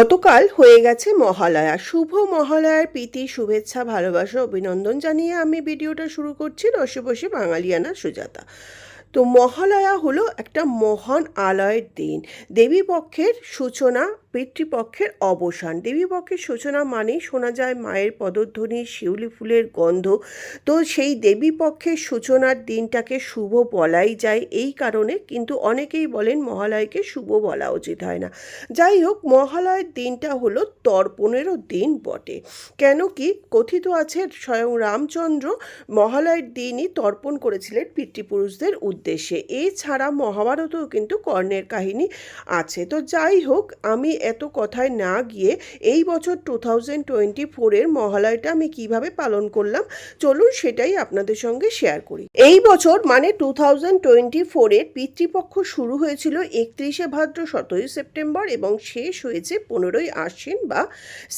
গতকাল হয়ে গেছে মহালয়া। শুভ মহালয়ার প্রীতি, শুভেচ্ছা, ভালোবাসা, অভিনন্দন জানিয়ে আমি ভিডিওটা শুরু করছি রসে বসে বাঙালিয়ানা সুজাতা। তো মহালয়া হলো একটা মহান আলয়ের দিন। দেবী পক্ষের সূচনা পিতৃপক্ষের অবসান। দেবীপক্ষের সূচনা মানেই শোনা যায় মায়ের পদধ্বনি, শিউলি ফুলের গন্ধ। তো সেই দেবীপক্ষের সূচনার দিনটাকে শুভ বলাই যায়। এই কারণে কিন্তু অনেকেই বলেন মহালয়কে শুভ বলা উচিত হয় না। যাই হোক, মহালয়ের দিনটা হলো তর্পণেরও দিন বটে। কেন কি কথিত আছে স্বয়ং রামচন্দ্র মহালয়ের দিনই তর্পণ করেছিলেন পিতৃপুরুষদের উদ্দেশ্যে। এছাড়া মহাভারতেও কিন্তু কর্ণের কাহিনী আছে। তো যাই হোক, আমি এত কথায় না গিয়ে এই বছর টু থাউজেন্ড টোয়েন্টি ফোরের মহালয়টা আমি কীভাবে পালন করলাম, চলুন সেটাই আপনাদের সঙ্গে শেয়ার করি। এই বছর মানে টু থাউজেন্ড টোয়েন্টি ফোরের পিতৃপক্ষ শুরু হয়েছিল একত্রিশে ভাদ্র সতেরোই সেপ্টেম্বর এবং শেষ হয়েছে পনেরোই আশ্বিন বা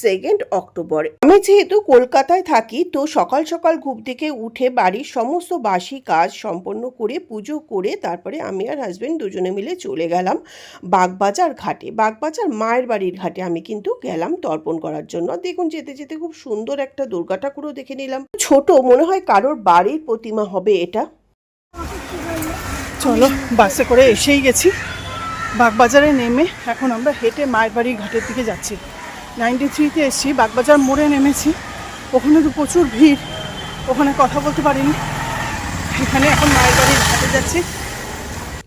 সেকেন্ড অক্টোবর। আমি যেহেতু কলকাতায় থাকি, তো সকাল সকাল ঘুম থেকে উঠে বাড়ির সমস্ত বাসি কাজ সম্পন্ন করে পুজো করে তারপরে আমি আর হাজবেন্ড দুজনে মিলে চলে গেলাম বাগবাজার ঘাটে। বাগবাজার মায়ের বাড়ির ঘাটে আমি কিন্তু গেলাম তর্পণ করার জন্য। দেখুন, যেতে যেতে খুব সুন্দর একটা দুর্গা ঠাকুরও দেখে নিলাম। ছোট, মনে হয় কারোর বাড়ির প্রতিমা হবে এটা। চলো, বাসে করে এসেই গেছি। বাগবাজারে নেমে এখন আমরা হেঁটে মায়ের বাড়ির ঘাটের দিকে যাচ্ছি। নাইনটি থ্রিতে এসেছি, বাগবাজার মোড়ে নেমেছি। ওখানে তো প্রচুর ভিড়, ওখানে কথা বলতে পারিনি। এখানে এখন মায়ের বাড়ির ঘাটে যাচ্ছি।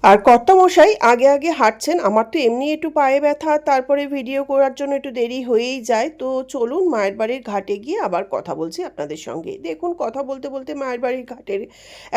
আর কর্তামশাই আগে আগে হাঁটছেন, আমার তো এমনি একটু পায়ে ব্যথা, তারপরে ভিডিও করার জন্য একটু দেরি হয়েই যায়। তো চলুন মায়ের বাড়ির ঘাটে গিয়ে আবার কথা বলছি আপনাদের সঙ্গে। দেখুন, কথা বলতে বলতে মায়ের বাড়ির ঘাটের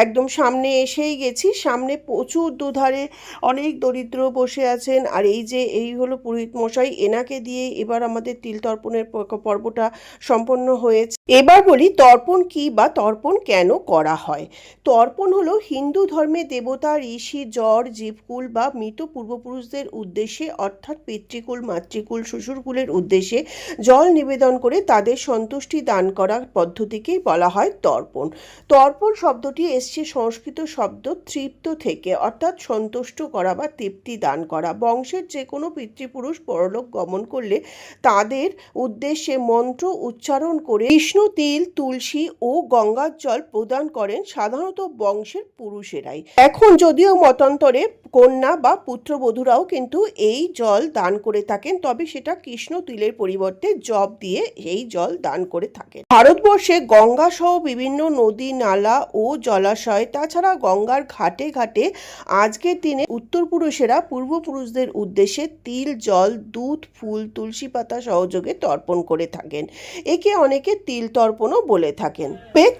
একদম সামনে এসেই গেছি। সামনে প্রচুর দুধারে অনেক দরিদ্র বসে আছেন। আর এই যে, এই হলো পুরোহিত মশাই এনাকে দিয়ে এবার আমাদের তিল তর্পণের পর্বটা সম্পন্ন হয়েছে। এবার বলি তর্পণ কি বা তর্পণ কেন করা হয়? তর্পণ হলো হিন্দু ধর্মে দেবতা, ঋষি জ্বর জীবকুল বা মৃত পূর্বপুরুষদের উদ্দেশ্যে অর্থাৎ পিতৃকুল, মাতৃকুল, শ্বশুরকুলের উদ্দেশ্যে জল নিবেদন করে তাদের সন্তুষ্টি দান করার পদ্ধতিকেই বলা হয় তর্পণ। তর্পণ শব্দটি এসছে সংস্কৃত শব্দ তৃপ্ত থেকে, অর্থাৎ সন্তুষ্ট করা বা তৃপ্তি দান করা। বংশের যে কোনো পিতৃপুরুষ পরলোক গমন করলে তাদের উদ্দেশ্যে মন্ত্র উচ্চারণ করে বিষ্ণু তিল, তুলসী ও গঙ্গার জল প্রদান করেন সাধারণত বংশের পুরুষেরাই। এখন যদিও মতান্তরে কন্যা বা পুত্রবধূরাও কিন্তু এই জল দান করে থাকেন, তবে সেটা কৃষ্ণ তিলের পরিবর্তে জব দিয়ে এই জল দান করে থাকেন। ভারতবর্ষে গঙ্গা সহ বিভিন্ন নদী, নালা ও জলাশয়, তাছাড়া গঙ্গার ঘাটে ঘাটে আজকের দিনে উত্তরপুরুষেরা পূর্বপুরুষদের উদ্দেশ্যে তিল, জল, দুধ, ফুল, তুলসী পাতা সহযোগে তর্পণ করে থাকেন। একে অনেকে তিল তর্পণও বলে থাকেন।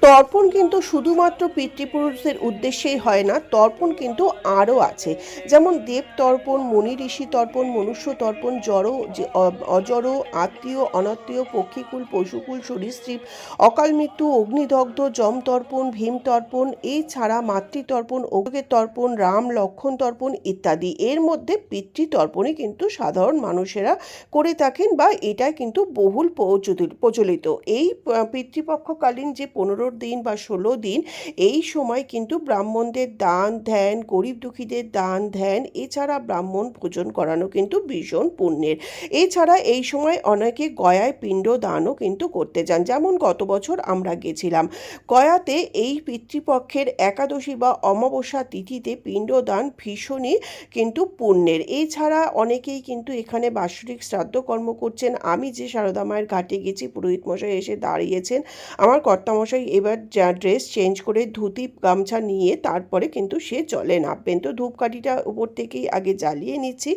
তর্পণ কিন্তু শুধুমাত্র পিতৃপুরুষদের উদ্দেশ্যেই হয় না, তর্পণ কিন্তু আরও আছে। যেমন দেব তর্পণ মণি ঋষি তর্পণ, মনুষ্য তর্পণ, জড় অজড়, আত্মীয়, অনাত্মীয়, পক্ষীকুল, পশুকুল, সরীসৃপ, অকাল মৃত্যু, অগ্নিদগ্ধ, যম তর্পণ, ভীম তর্পণ, এছাড়া মাতৃতর্পণ অগ্নের তর্পণ, রাম লক্ষণ তর্পণ ইত্যাদি। এর মধ্যে পিতৃতর্পণই কিন্তু সাধারণ মানুষেরা করে থাকেন বা এটা কিন্তু বহুল প্রচলিত। এই পিতৃপক্ষকালীন যে পনেরো দিন বা ষোলো দিন, এই সময় কিন্তু ব্রাহ্মণদের দান, ধ্যান, গরিব দুঃখীদের দান, ধ্যান, এছাড়া ব্রাহ্মণ ভোজন করানো কিন্তু ভীষণ পুণ্যের। এছাড়া এই সময় অনেকে গয়ায় পিণ্ড দানও কিন্তু করতে যান, যেমন গত বছর আমরা গেছিলাম। গয়াতে এই পিতৃপক্ষের একাদশী বা অমাবস্যা তিথিতে পিণ্ডদান ভীষণই কিন্তু পুণ্যের। এছাড়া অনেকেই কিন্তু এখানে বাৎসরিক শ্রাদ্ধ কর্ম করছেন। আমি যে সারদা মায়ের ঘাটে গেছি, পুরোহিত মশাই এসে দাঁড়িয়েছেন আমার কর্তামশাই এবার যা ড্রেস চেঞ্জ করে ধুতি, গামছা নিয়ে তারপরে কিন্তু সে চলে নামবেন। তো ধূপকাঠিটা উপর থেকেই আগে জ্বালিয়ে নিচ্ছি।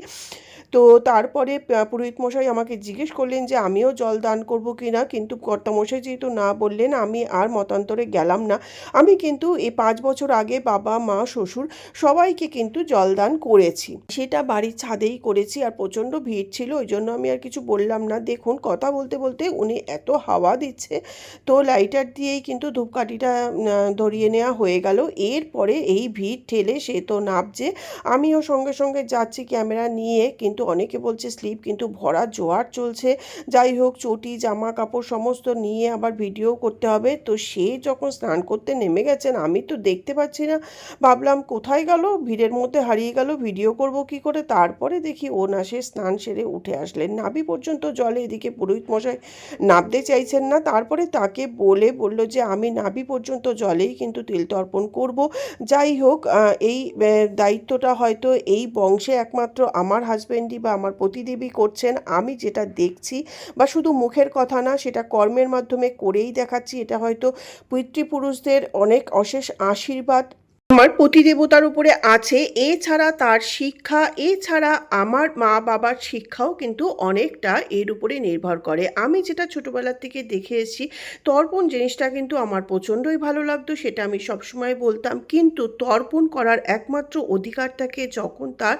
তো তারপরে পুরোহিত মশাই আমাকে জিজ্ঞেস করলেন যে আমিও জল দান করব কি না, কিন্তু কর্তামশাই যেহেতু না বললেন, আমি আর মতান্তরে গেলাম না। আমি কিন্তু এই পাঁচ বছর আগে বাবা, মা, শ্বশুর সবাইকে কিন্তু জলদান করেছি। সেটা বাড়ির ছাদেই করেছি, আর প্রচণ্ড ভিড় ছিল, ওই জন্য আমি আর কিছু বললাম না। দেখুন, কথা বলতে বলতে উনি এত হাওয়া দিচ্ছে, তো লাইটার দিয়েই কিন্তু ধূপকাঠিটা ধরিয়ে নেওয়া হয়ে গেল। এরপরে এই ভিড় ঠেলে সে তো নাবছে আমিও সঙ্গে সঙ্গে যাচ্ছি ক্যামেরা নিয়ে, কিন্তু কিন্তু অনেকে বলছে স্লিপ কিন্তু ভরা জোয়ার চলছে। যাই হোক, চটি জামা কাপড় সমস্ত নিয়ে আবার ভিডিও করতে হবে। তো সে যখন স্নান করতে নেমে গেছেন, আমি তো দেখতে পাচ্ছি না। ভাবলাম কোথায় গেল? ভিড়ের মধ্যে হারিয়ে গেল, ভিডিও করব কি করে? তারপরে দেখি ও না, সে স্নান সেরে উঠে আসলেন। নাভি পর্যন্ত জলে এদিকে পুরোহিত মশাই নামতে চাইছেন না। তারপরে তাকে বলে বলল যে, আমি নাভি পর্যন্ত জলেই কিন্তু তিল তর্পণ করব। যাই হোক এই দায়িত্বটা হয়তো এই বংশে একমাত্র আমার হাজবেন্ডই বা আমার পতিদেবী করছেন, আমি যেটা দেখছি বা শুধু মুখের কথা না, সেটা কর্মের মাধ্যমে করেই দেখাচ্ছি। এটা হয়তো পিতৃপুরুষদের অনেক অশেষ আশীর্বাদ। আমার পতিদেবতার উপরে আছে, এছাড়া তার শিক্ষা, এছাড়া আমার মা বাবার শিক্ষাও কিন্তু অনেকটা এর উপরে নির্ভর করে। আমি যেটা ছোটোবেলার থেকে দেখে এসেছি, তর্পণ জিনিসটা কিন্তু আমার প্রচণ্ডই ভালো লাগতো, সেটা আমি সবসময় বলতাম। কিন্তু তর্পণ করার একমাত্র অধিকার থাকে যখন তার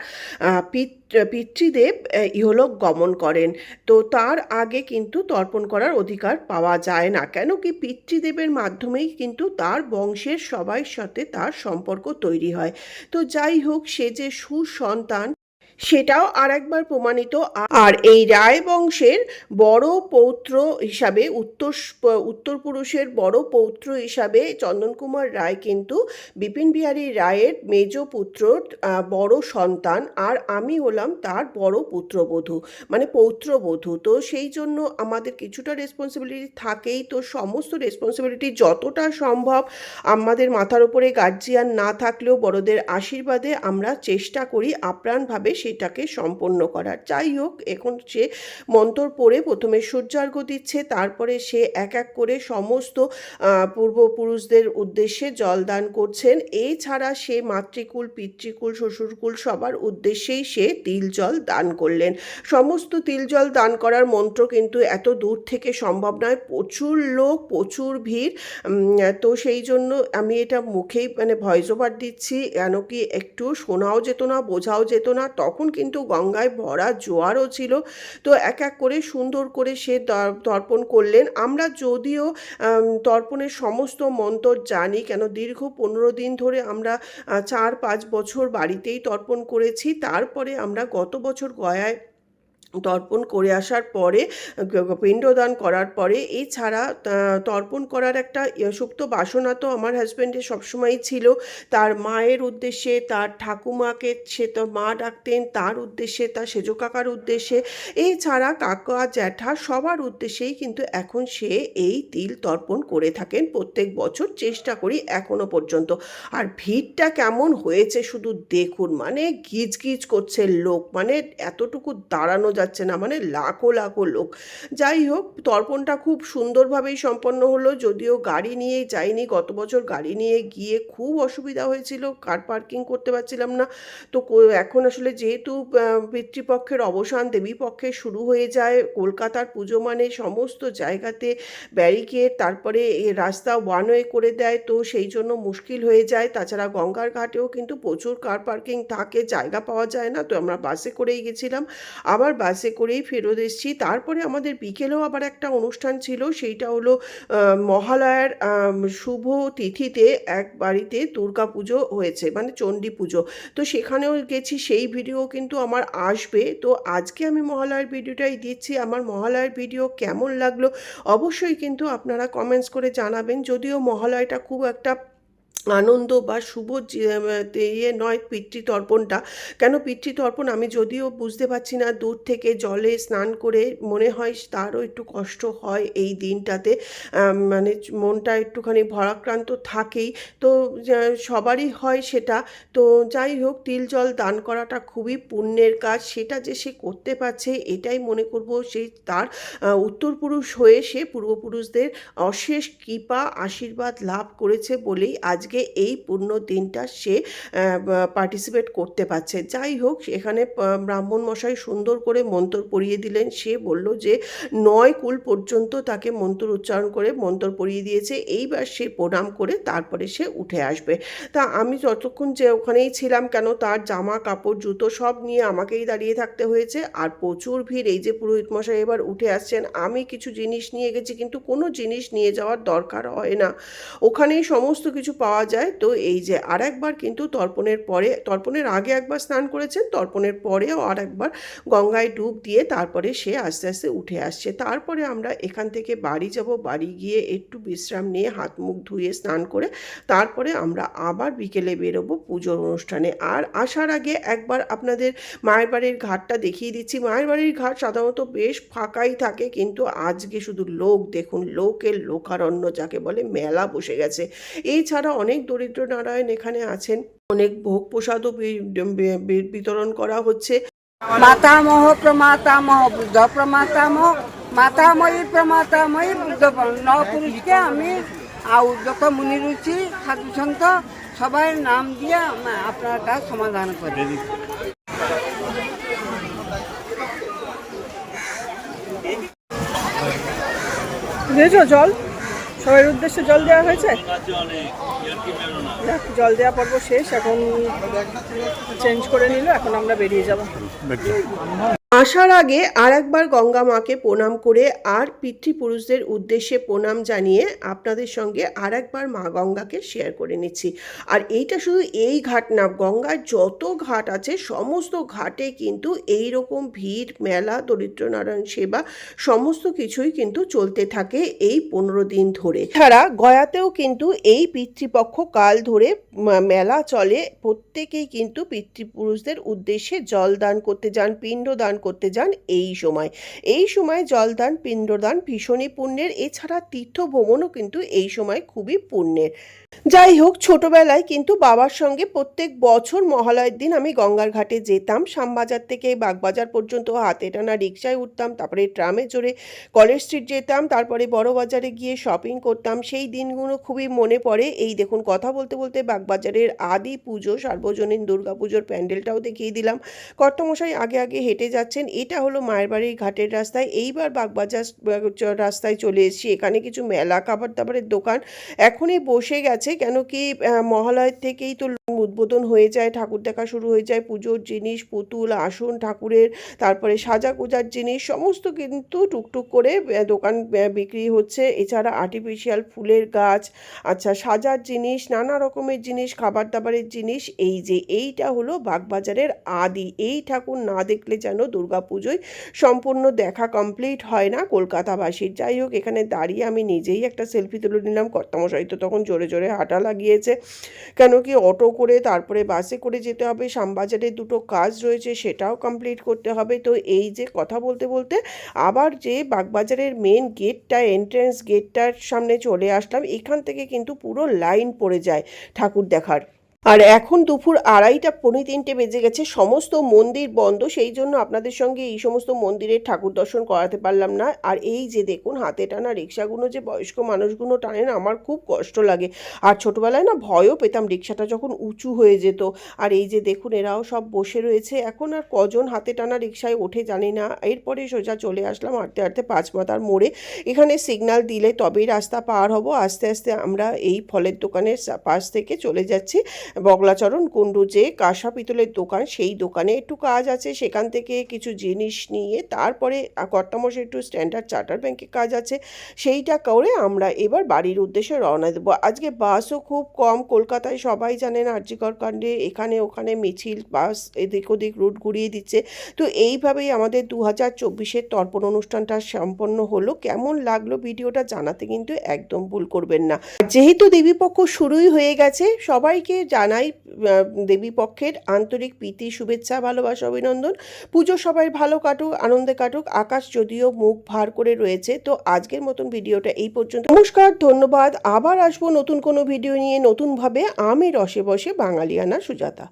পিত পিতৃদেব ইহলোক গমন করেন। তো তার আগে কিন্তু তর্পণ করার অধিকার পাওয়া যায় না। কেন কি পিতৃদেবের মাধ্যমেই কিন্তু তার বংশের সবাই সাথে তার সম্পর্ক তৈরি হয়। তো যাই হোক, সে যে সুসন্তান সেটাও আর একবার প্রমাণিত। আর এই রায় বংশের বড় পৌত্র হিসাবে, উত্তর উত্তর পুরুষের বড় পৌত্র হিসাবে চন্দন কুমার রায় কিন্তু বিপিন বিহারী রায়ের মেজ পুত্র বড় সন্তান আর আমি হলাম তার বড় পুত্রবধূ মানে পৌত্রবধূ। তো সেই জন্য আমাদের কিছুটা রেসপন্সিবিলিটি থাকেই। তো সমস্ত রেসপন্সিবিলিটি যতটা সম্ভব আমাদের মাথার উপরে গার্জিয়ান না থাকলেও বড়দের আশীর্বাদে আমরা চেষ্টা করি আপ্রাণভাবে সেটাকে সম্পন্ন করার। যাই হোক, এখন সে মন্তর পড়ে প্রথমে সূর্যার্ঘ দিচ্ছে, তারপরে সে এক এক করে সমস্ত পূর্বপুরুষদের উদ্দেশ্যে জল দান করছেন। এছাড়া সে মাতৃকুল, পিতৃকুল, শ্বশুরকুল সবার উদ্দেশ্যেই সে তিল জল দান করলেন। সমস্ত তিল জল দান করার মন্ত্র কিন্তু এত দূর থেকে সম্ভব নয়। প্রচুর লোক, প্রচুর ভিড় তো সেই জন্য আমি এটা মুখেই মানে ভয়েস দিচ্ছি। কেন কি একটু শোনাও যেত না, বোঝাও যেত না, তখন কিন্তু গঙ্গায় ভরা জোয়ারও ছিল। তো এক এক করে সুন্দর করে সে তর্পণ করলেন। আমরা যদিও তর্পণের সমস্ত মন্তর জানি, কেন দীর্ঘ পনেরো দিন ধরে আমরা চার পাঁচ বছর বাড়িতেই তর্পণ করেছি। তারপরে আমরা গত বছর গয়ায় তর্পণ করে আসার পরে পিণ্ডদান করার পরে এছাড়া তর্পণ করার একটা ইয়ে, সুপ্ত বাসনা তো আমার হাজব্যান্ডের সবসময়ই ছিল। তার মায়ের উদ্দেশ্যে তার ঠাকুমাকে সে তো মা ডাকতেন তার উদ্দেশ্যে তার সেজো কাকার উদ্দেশ্যে। এছাড়া কাকা জ্যাঠা সবার উদ্দেশ্যেই কিন্তু এখন সে এই তিল তর্পণ করে থাকেন। প্রত্যেক বছর চেষ্টা করি এখনও পর্যন্ত। আর ভিড়টা কেমন হয়েছে শুধু দেখুন মানে গিজ গিজ করছে লোক মানে এতটুকু দাঁড়ানো যাচ্ছে না মানে লাখো লাখো লোক। যাই হোক, তর্পণটা খুব সুন্দরভাবেই সম্পন্ন হলো, যদিও গাড়ি নিয়ে যাইনি, গত বছর গাড়ি নিয়ে গিয়ে খুব অসুবিধা হয়েছিল, কার পার্কিং করতে পারছিলাম না। তো এখন আসলে যেহেতু পিতৃপক্ষের অবসান, দেবীপক্ষে শুরু হয়ে যায়, কলকাতার পুজো মানে সমস্ত জায়গাতে ব্যারিকেড, তারপরে রাস্তা ওয়ান ওয়ে করে দেয়, তো সেই জন্য মুশকিল হয়ে যায়। তাছাড়া গঙ্গার ঘাটেও কিন্তু প্রচুর কার পার্কিং থাকে, জায়গা পাওয়া যায় না, তো আমরা বাসে করেই গেছিলাম। আবার বাসে করেই ফেরত এসেছি। তারপরে আমাদের বিকেলেও আবার একটা অনুষ্ঠান ছিল, সেইটা হলো মহালয়ার শুভ তিথিতে এক বাড়িতে দুর্গা পুজো হয়েছে মানে চণ্ডী পুজো। তো সেখানেও গেছি, সেই ভিডিও কিন্তু আমার আসবে। তো আজকে আমি মহালয়ার ভিডিওটাই দিচ্ছি। আমার মহালয়ার ভিডিও কেমন লাগল অবশ্যই কিন্তু আপনারা কমেন্টস করে জানাবেন। যদিও মহালয়টা খুব একটা আনন্দ বা শুভ ইয়ে নয় পিতৃতর্পণটা। কেন পিতৃতর্পণ? আমি যদিও বুঝতে পারছি না, দূর থেকে জলে স্নান করে মনে হয় তারও একটু কষ্ট হয় এই দিনটাতে। মানে মনটা একটুখানি ভরাক্রান্ত থাকেই। তো সবারই হয় সেটা। তো যাই হোক, তিল জল দান করাটা খুবই পুণ্যের কাজ। সেটা যে সে করতে পারছে, এটাই মনে করব সেই তার উত্তরপুরুষ হয়ে সে পূর্বপুরুষদের অশেষ কৃপা, আশীর্বাদ লাভ করেছে বলেই আজকে এই পূর্ণ দিনটা সে পার্টিসিপেট করতে পারছে। যাই হোক এখানে ব্রাহ্মণ মশাই সুন্দর করে মন্ত্র পড়িয়ে দিলেন। সে বলল যে, নয় কুল পর্যন্ত তাকে মন্ত্র উচ্চারণ করে মন্ত্র পড়িয়ে দিয়েছে। এইবার সে প্রণাম করে তারপরে সে উঠে আসবে। তা আমি যতক্ষণ যে ওখানেই ছিলাম কেন, তার জামা, কাপড়, জুতো সব নিয়ে আমাকেই দাঁড়িয়ে থাকতে হয়েছে। আর প্রচুর ভিড়। এই যে পুরোহিত মশাই এবার উঠে আসছেন, আমি কিছু জিনিস নিয়ে গেছি, কিন্তু কোনো জিনিস নিয়ে যাওয়ার দরকার হয় না। ওখানেই সমস্ত কিছু পাওয়া পাওয়া যায়। তো এই যে আর একবার কিন্তু তর্পণের পরে, তর্পণের আগে একবার স্নান করেছেন, তর্পণের পরেও আর একবার গঙ্গায় ডুব দিয়ে তারপরে সে আস্তে আস্তে উঠে আসছে। তারপরে আমরা এখান থেকে বাড়ি যাব, বাড়ি গিয়ে একটু বিশ্রাম নিয়ে হাত মুখ ধুয়ে স্নান করে তারপরে আমরা আবার বিকেলে বেরোবো পুজোর অনুষ্ঠানে। আর আসার আগে একবার আপনাদের মায়ের বাড়ির ঘাটটা দেখিয়ে দিচ্ছি। মায়ের বাড়ির ঘাট সাধারণত বেশ ফাঁকাই থাকে, কিন্তু আজকে শুধু লোক, দেখুন লোকের লোকারণ্য যাকে বলে মেলা বসে গেছে। এছাড়া অনেক দরিদ্র নারায়ণ এখানে আছেন। অনেক ভোগ প্রসাদও বিতরণ করা হচ্ছে। মাতামহ প্রমাতামহ বুদ্ধ প্রমাতামহ মাতাময়ী প্রমাতাময়ী বুদ্ধ ন পুরুষকে আমি আর যত মুনি রুচি সাধু সন্ত সবাই নাম দিয়ে আমি আপনার কাজ সমাধান করে। দিয়েছ জল? সবার উদ্দেশ্যে জল দেওয়া হয়েছে? জল দেওয়া পর্ব শেষ, এখন চেঞ্জ করে নিল, এখন আমরা বেরিয়ে যাব। আসার আগে আর একবার গঙ্গা মাকে প্রণাম করে আর পিতৃপুরুষদের উদ্দেশ্যে প্রণাম জানিয়ে আপনাদের সঙ্গে আর একবার মা গঙ্গাকে শেয়ার করে নিচ্ছি। আর এইটা শুধু এই ঘাট না, গঙ্গার যত ঘাট আছে, সমস্ত ঘাটে কিন্তু এই রকম ভিড়, মেলা, দরিদ্র নারায়ণ সেবা সমস্ত কিছুই কিন্তু চলতে থাকে এই পনেরো দিন ধরে। ছাড়া গয়াতেও কিন্তু এই পিতৃপক্ষ কাল ধরে মেলা চলে। প্রত্যেকেই কিন্তু পিতৃপুরুষদের উদ্দেশ্যে জল দান করতে যান, পিণ্ড দান করতে যান এই সময়। এই সময় জলদান, পিণ্ডদান ভীষণই পুণ্যের। এছাড়া তীর্থ ভ্রমণও কিন্তু এই সময় খুবই পুণ্যের। যাই হোক, ছোটবেলায় কিন্তু বাবার সঙ্গে প্রত্যেক বছর মহালয়ের দিন আমি গঙ্গার ঘাটে যেতাম। শ্যামবাজার থেকে বাগবাজার পর্যন্ত হাতে টানা রিক্সায় উঠতাম, তারপরে ট্রামে চড়ে কলেজ স্ট্রিট যেতাম, তারপরে বড় বাজারে গিয়ে শপিং করতাম। সেই দিনগুলো খুবই মনে পড়ে। এই দেখুন, কথা বলতে বলতে বাগবাজারের আদি পুজো, সার্বজনীন দুর্গা পুজোর প্যান্ডেলটাও দেখিয়ে দিলাম। কর্তমশাই আগে আগে হেঁটে যাচ্ছেন, এটা হলো মায়ের বাড়ির ঘাটের রাস্তায়। এইবার বাগবাজার রাস্তায় চলে এসেছি। এখানে কিছু মেলা খাবার দাবারের দোকান এখনই বসে গেছে। কেন কি মহালয়ের থেকেই তো উদ্বোধন হয়ে যায়, ঠাকুর দেখা শুরু হয়ে যায়, পুজোর জিনিস, পুতুল, আসন, ঠাকুরের, তারপরে সাজা গোজার জিনিস, সমস্ত কিন্তু টুকটুক করে দোকান বিক্রি হচ্ছে। এছাড়া আর্টিফিশিয়াল ফুলের গাছ আচ্ছা সাজার জিনিস, নানা রকমের জিনিস খাবার দাবারের জিনিস, এই যে এইটা হলো বাগবাজারের আদি। এই ঠাকুর না দেখলে যেন দুর্গাপুজোয় সম্পূর্ণ দেখা কমপ্লিট হয় না। কলকাতাবাসীর। যাই হোক, এখানে দাঁড়িয়ে আমি নিজেই একটা সেলফি তুলে নিলাম। কর্তামশাই তো তখন জোরে জোরে হাঁটা লাগিয়েছে। কেন কি অটো করে, তারপরে বাসে করে যেতে হবে। শ্যামবাজারে দুটো কাজ রয়েছে, সেটাও কমপ্লিট করতে হবে। তো এই যে কথা বলতে বলতে আবার যে বাগবাজারের মেন গেটটা এন্ট্রেন্স গেটটার সামনে চলে আসলাম। এখান থেকে কিন্তু পুরো লাইন পড়ে যায় ঠাকুর দেখার। আর এখন দুপুর আড়াইটা পৌনে তিনটে বেজে গেছে। সমস্ত মন্দির বন্ধ, সেই জন্য আপনাদের সঙ্গে এই সমস্ত মন্দিরের ঠাকুর দর্শন করাতে পারলাম না। আর এই যে দেখুন, হাতে টানা রিক্সাগুলো যে বয়স্ক মানুষগুলো টানেন আমার খুব কষ্ট লাগে। আর ছোটবেলায় না ভয়ও পেতাম রিক্সাটা যখন উঁচু হয়ে যেত। আর এই যে দেখুন, এরাও সব বসে রয়েছে। এখন আর কজন হাতে টানা রিক্সায় ওঠে জানি না। এরপরে সোজা চলে আসলাম হাঁটতে হাঁটতে পাঁচমাতার মোড়ে। এখানে সিগন্যাল দিলে তবেই রাস্তা পার হব। আস্তে আস্তে আমরা এই ফলের দোকানের পাশ থেকে চলে যাচ্ছি। বগলাচরণ কুণ্ডু যে কাঁসা পিতলের দোকান, সেই দোকানে একটু কাজ আছে। সেখান থেকে কিছু জিনিস নিয়ে তারপরে কর্তামশে একটু স্ট্যান্ডার্ড চার্টার ব্যাংকে কাজ আছে। সেইটা করে আমরা এবার বাড়ির উদ্দেশ্যে রওনা দেবো। আজকে বাসও খুব কম। কলকাতায় সবাই জানেন আর্যিকর কাণ্ডে এখানে ওখানে মিছিল, বাস এদিক ওদিক রুট ঘুরিয়ে দিচ্ছে। তো এইভাবেই আমাদের দু হাজার চব্বিশের তর্পণ অনুষ্ঠানটা সম্পন্ন হলো। কেমন লাগল ভিডিওটা জানাতে কিন্তু একদম ভুল করবেন না। যেহেতু দেবীপক্ষ শুরুই হয়ে গেছে, সবাইকে জানাই দেবী পক্ষের আন্তরিক প্রীতি, শুভেচ্ছা, ভালোবাসা, অভিনন্দন। পুজো সবাই ভালো কাটুক, আনন্দে কাটুক, আকাশ যদিও মুখ ভার করে রয়েছে। তো আজকের মতন ভিডিওটা এই পর্যন্ত। নমস্কার, ধন্যবাদ। আবার আসব নতুন কোনো ভিডিও নিয়ে নতুনভাবে। আমি রসে বসে বাঙালিয়ানা সুজাতা।